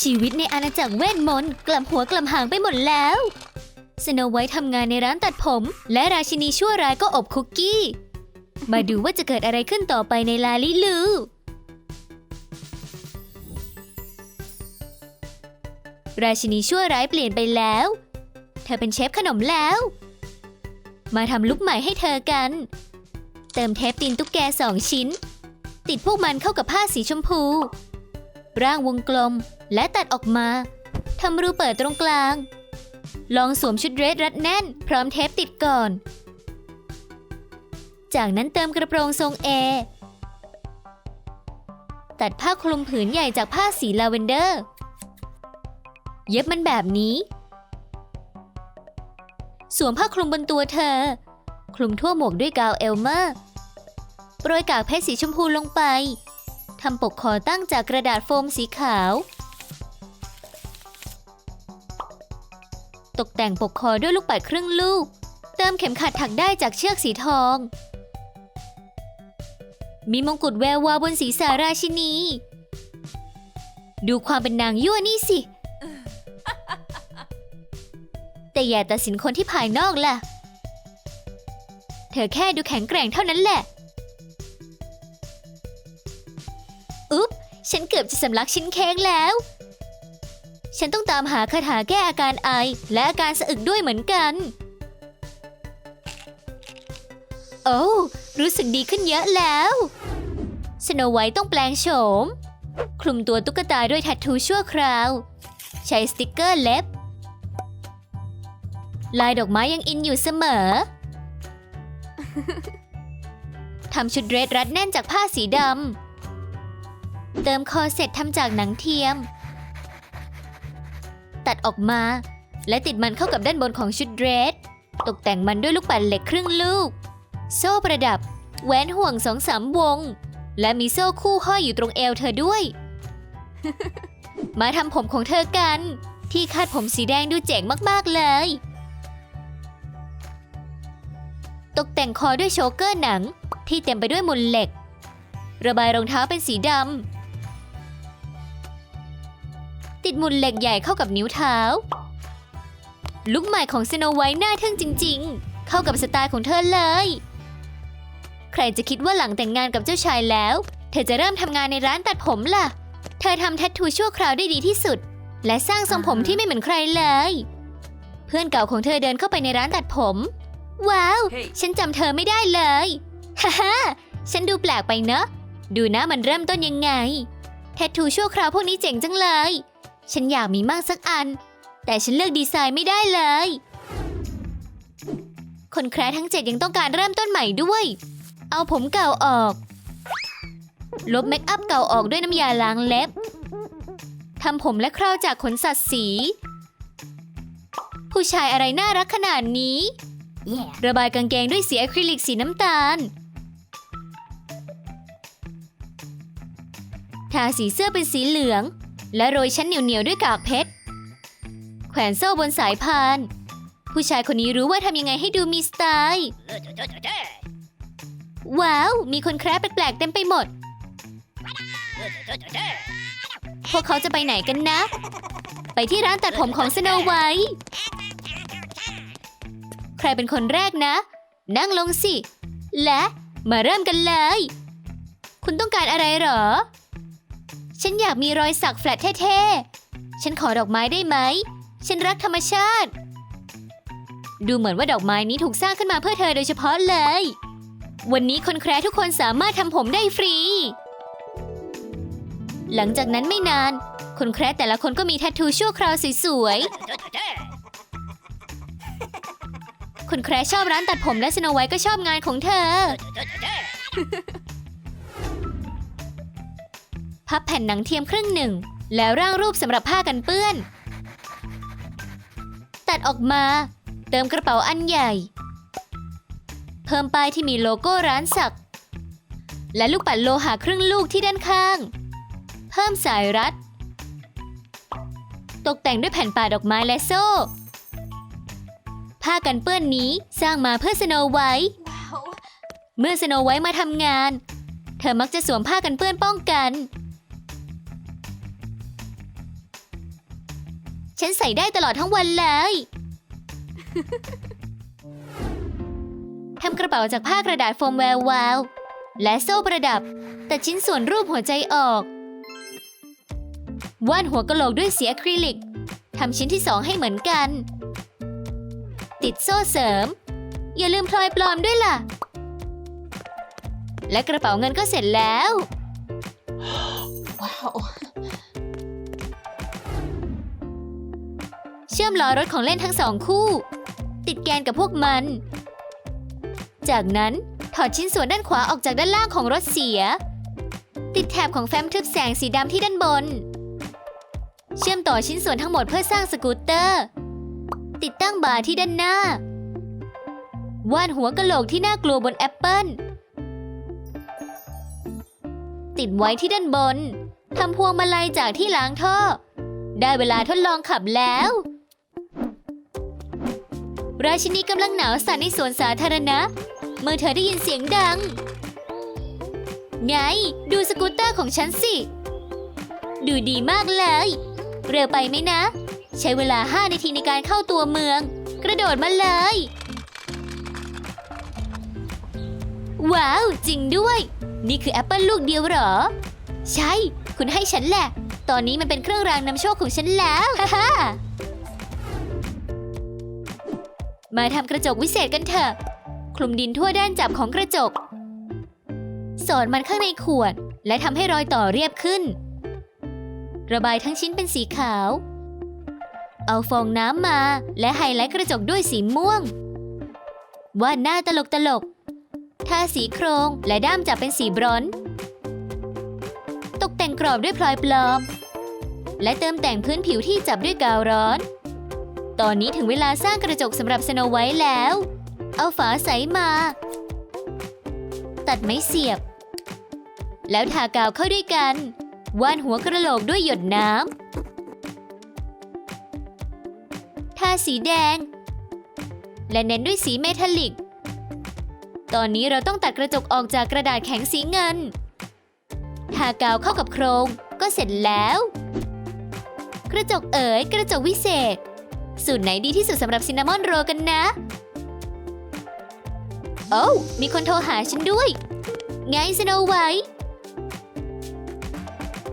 ชีวิตในอาณาจักรเวทมนต์กลับหัวกลับหางไปหมดแล้วสโนไวท์ทำงานในร้านตัดผม และราชินีชั่วร้ายก็อบคุกกี้ มาดูว่าจะเกิดอะไรขึ้นต่อไปในลาลิลูราชินีชั่วร้ายเปลี่ยนไปแล้ว เธอเป็นเชฟขนมแล้ว มาทำลุกใหม่ให้เธอกัน เติมเทปตีนตุ๊กแกสองชิ้น ติดพวกมันเข้ากับผ้าสีชมพู ร่างวงกลม และตัดออกมาทำรูเปิดตรงกลาง ลองสวมชุดเดรสรัดแน่น พร้อมเทปติดก่อน จากนั้นเติมกระโปรงทรงเอตัดผ้าคลุมผืนใหญ่จากผ้าสีลาเวนเดอร์ เย็บมันแบบนี้ สวมผ้าคลุมบนตัวเธอ คลุมทั่วหมวกด้วยกาวเอลเมอร์ โปรยกากเพชรสีชมพูลงไป ทำปกคอตั้งจากกระดาษโฟมสีขาว ตกแต่งปกคอด้วยลูกปัดครึ่งลูก เติมเข็มขัดถักได้จากเชือกสีทอง มีมงกุฎแวววาวบนศีรษะราชินี ดูความเป็นนางยั่วนี่สิ แต่อย่าตัดสินคนที่ภายนอกล่ะ เธอแค่ดูแข็งแกร่งเท่านั้นแหละ ฉันเกือบจะสำลักชิ้นเค้กแล้ว ฉันต้องตามหาคาถาแก้อาการไอ และอาการสะอึกด้วยเหมือนกัน โอ้รู้สึกดีขึ้นเยอะแล้วสโนไวท์ต้องแปลงโฉม คลุมตัวตุ๊กตาด้วยแทททูชั่วคราว ใช้สติกเกอร์เล็บ ลายดอกไม้ยังอินอยู่เสมอ ทำชุดเดรสรัดแน่นจากผ้าสีดำ เติมคอเสร็จทำจากหนังเทียม ตัดออกมา และติดมันเข้ากับด้านบนของชุดเดรส ตกแต่งมันด้วยลูกปัดเหล็กครึ่งลูก โซ่ประดับ แหวนห่วงสองสามวง และมีโซ่คู่ห้อยอยู่ตรงเอวเธอด้วย มาทำผมของเธอกัน ที่คาดผมสีแดงดูเจ๋งมากๆเลย ตกแต่งคอด้วยโชเกอร์หนังที่เต็มไปด้วยมุนเหล็ก ระบายรองเท้าเป็นสีดำ ติดมุนเหล็กใหญ่เข้ากับนิ้วเท้า ลุคใหม่ของสโนไวท์น่าทึ่งจริง ๆ เข้ากับสไตล์ของเธอเลย ใครจะคิดว่าหลังแต่งงานกับเจ้าชายแล้ว เธอจะเริ่มทำงานในร้านตัดผมล่ะ เธอทำแทททูชั่วคราวได้ดีที่สุด และสร้างทรงผมที่ไม่เหมือนใครเลย เพื่อนเก่าของเธอเดินเข้าไปในร้านตัดผม ว้าว Hey ฉันจำเธอไม่ได้เลยฮ่าฮ่าฉันดูแปลกไปเนอะ ดูนะมันเริ่มต้นยังไง แทททูชั่วคราวพวกนี้เจ๋งจังเลย ฉันอยากมีมากสักอัน แต่ฉันเลือกดีไซน์ไม่ได้เลย คนแคร์ทั้งเจ็ดยังต้องการเริ่มต้นใหม่ด้วย เอาผมเก่าออก ลบเมคอัพเก่าออกด้วยน้ำยาล้างเล็บทำผมและคราวจากขนสัตว์สี ผู้ชายอะไรน่ารักขนาดนี้ Yeah. ระบายกางเกงด้วยสีอะคริลิกสีน้ำตาล ทาสีเสื้อเป็นสีเหลือง และโรยชั้นเหนียวๆด้วยกากเพชร แขวนโซ่บนสายพาน ผู้ชายคนนี้รู้ว่าทำยังไงให้ดูมีสไตล์ ว้าว มีคนแคร์แปลกๆเต็มไปหมด พวกเขาจะไปไหนกันนะ ไปที่ร้านตัดผมของสโนไวท์ใครเป็นคนแรกนะ นั่งลงสิ และมาเริ่มกันเลย คุณต้องการอะไรเหรอ ฉันอยากมีรอยสักแฟลตเท่ๆ ฉันขอดอกไม้ได้ไหม ฉันรักธรรมชาติ ดูเหมือนว่าดอกไม้นี้ถูกสร้างขึ้นมาเพื่อเธอโดยเฉพาะเลย วันนี้คนแคร์ทุกคนสามารถทำผมได้ฟรี หลังจากนั้นไม่นาน คนแคร์แต่ละคนก็มีแทททูชั่วคราวสวยๆคุณแคร์ชอบร้านตัดผมและสโนไวท์ก็ชอบงานของเธอ พับแผ่นหนังเทียมครึ่งหนึ่ง แล้วร่างรูปสำหรับผ้ากันเปื้อน ตัดออกมา เติมกระเป๋าอันใหญ่ เพิ่มป้ายที่มีโลโก้ร้านสัก และลูกปัดโลหะครึ่งลูกที่ด้านข้าง เพิ่มสายรัด ตกแต่งด้วยแผ่นป่าดอกไม้และโซ่ ผ้ากันเปื้อนนี้สร้างมาเพื่อสโนไวท์ Wow. เมื่อสโนไวท์มาทำงาน เธอมักจะสวมผ้ากันเปื้อนป้องกัน ฉันใส่ได้ตลอดทั้งวันเลย ทำกระเป๋าจากผ้ากระดาษโฟมแวววาว และโซ่ประดับ แตัดชิ้นส่วนรูปหัวใจออกวาดหัวกะโหลกด้วยสีอะคริลิกทำชิ้นที่สองให้เหมือนกัน ติดโซ่เสริม อย่าลืมพลอยปลอมด้วยล่ะ และกระเป๋าเงินก็เสร็จแล้ว Wow. เชื่อมล้อรถของเล่นทั้งสองคู่ ติดแกนกับพวกมัน จากนั้นถอดชิ้นส่วนด้านขวาออกจากด้านล่างของรถเสีย ติดแถบของแฟ้มทึบแสงสีดำที่ด้านบน เชื่อมต่อชิ้นส่วนทั้งหมดเพื่อสร้างสกูตเตอร์ ติดตั้งบาร์ที่ด้านหน้า วาดหัวกะโหลกที่น่ากลัวบนแอปเปิลติดไว้ที่ด้านบนทำพวงมาลัยจากที่ล้างท่อ ได้เวลาทดลองขับแล้ว ราชินีกำลังหนาวสั่นในสวนสาธารณะ เมื่อเธอได้ยินเสียงดัง ไง ดูสกูตเตอร์ของฉันสิ ดูดีมากเลย เร็วไปไหมนะ ใช้เวลา 5 นาทีในการเข้าตัวเมือง กระโดดมาเลย ว้าว จริงด้วย นี่คือแอปเปิลลูกเดียวหรอ ใช่ คุณให้ฉันแหละ ตอนนี้มันเป็นเครื่องรางนำโชคของฉันแล้ว ฮ่า มาทำกระจกวิเศษกันเถอะ คลุมดินทั่วด้านจับของกระจก สอดมันข้างในขวด และทำให้รอยต่อเรียบขึ้น ระบายทั้งชิ้นเป็นสีขาว เอาฟองน้ำมาและไฮไลท์กระจกด้วยสีม่วง วาดหน้าตลกตลกทาสีโครงและด้ามจับเป็นสีบรอนซ์ตกแต่งกรอบด้วยพลอยปลอม และเติมแต่งพื้นผิวที่จับด้วยกาวร้อน ตอนนี้ถึงเวลาสร้างกระจกสำหรับสโนไวท์แล้ว เอาฝาใสมา ตัดไม้เสียบ แล้วทากาวเข้าด้วยกัน วาดหัวกระโหลกด้วยหยดน้ำ ทาสีแดง และเน้นด้วยสีเมทัลลิก ตอนนี้เราต้องตัดกระจกออกจากกระดาษแข็งสีเงิน ทากาวเข้ากับโครงก็เสร็จแล้ว กระจกเอ๋ยกระจกวิเศษ สูตรไหนดีที่สุดสำหรับซินนามอนโรกันนะ โอ้มีคนโทรหาฉันด้วย ไงสโนไวท์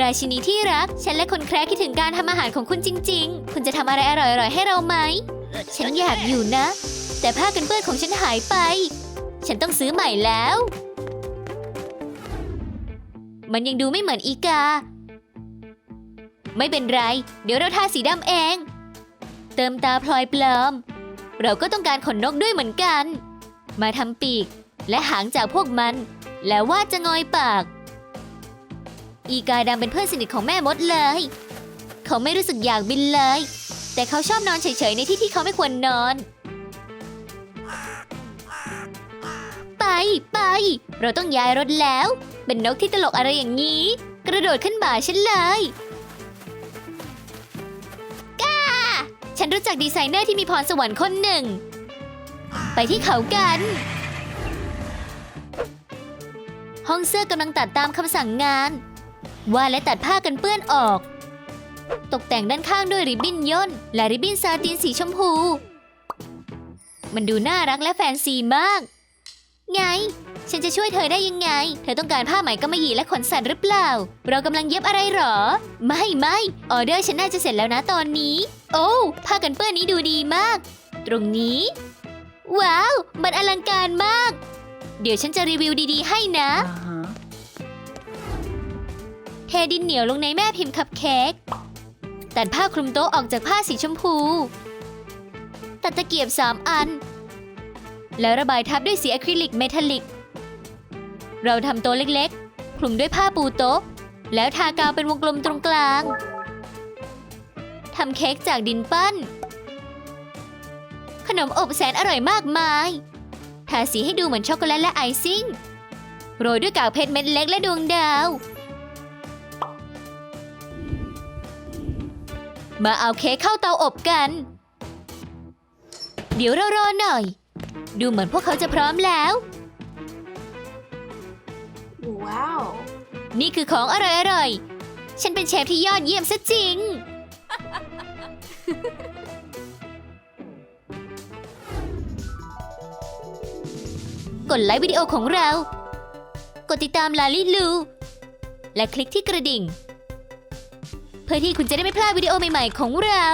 ราชินีที่รัก ฉันและคนแคร์คิดถึงการทำอาหารของคุณจริง ๆ คุณจะทำอะไรอร่อยๆให้เราไหม ฉันอยากอยู่นะ แต่ผ้ากันเปื้อนของฉันหายไป ฉันต้องซื้อใหม่แล้ว มันยังดูไม่เหมือนอีกา ไม่เป็นไร เดี๋ยวเราทาสีดำเอง เติมตาพลอยปลอม เราก็ต้องการขนนกด้วยเหมือนกัน มาทำปีกและหางจากพวกมัน แล้ววาดจะงอยปาก อีกาดำเป็นเพื่อนสนิทของแม่มดเลย เขาไม่รู้สึกอยากบินเลย แต่เขาชอบนอนเฉยๆในที่ที่เขาไม่ควรนอน ไปไปเราต้องย้ายรถแล้ว เป็นนกที่ตลกอะไรอย่างนี้ กระโดดขึ้นบ่าฉันเลย ฉันรู้จักดีไซเนอร์ที่มีพรสวรรค์คนหนึ่ง ไปที่เขากัน ห้องเสื้อกำลังตัดตามคำสั่งงาน วาดและตัดผ้ากันเปื้อนออก ตกแต่งด้านข้างด้วยริบบิ้นย่น และริบบิ้นซาตินสีชมพู มันดูน่ารักและแฟนซีมาก ไง ฉันจะช่วยเธอได้ยังไง เธอต้องการผ้าไหมกำมะหยี่และขนสัตว์หรือเปล่า เรากำลังเย็บอะไรหรอ ไม่ไม่ออเดอร์ฉันน่าจะเสร็จแล้วนะตอนนี้ โอ้ผ้ากันเปื้อนนี้ดูดีมาก ตรงนี้ ว้าว มันอลังการมาก เดี๋ยวฉันจะรีวิวดีๆ ให้นะ Uh-huh. เทดินเหนียวลงในแม่พิมพ์คัพเค้กตัดผ้าคลุมโต๊ะออกจากผ้าสีชมพู ตัดตะเกียบสามอัน แล้วระบายทับด้วยสีอะคริลิกเมทัลลิก เราทำโต๊ะเล็กๆ คลุมด้วยผ้าปูโต๊ะ แล้วทากาวเป็นวงกลมตรงกลาง ทำเค้กจากดินปั้น ขนมอบแสนอร่อยมากมาย ทาสีให้ดูเหมือนช็อกโกแลตและไอซิ่ง โรยด้วยกากเพชรเม็ดเล็กและดวงดาว มาเอาเค้กเข้าเตาอบกัน เดี๋ยวเรารอหน่อย ดูเหมือนพวกเขาจะพร้อมแล้ว Wow. นี่คือของอร่อยๆฉันเป็นเชฟที่ยอดเยี่ยมซะจริง กดไลค์วิดีโอของเรา กดติดตามลาลิลู และคลิกที่กระดิ่ง เพื่อที่คุณจะได้ไม่พลาดวิดีโอใหม่ ๆ ของเรา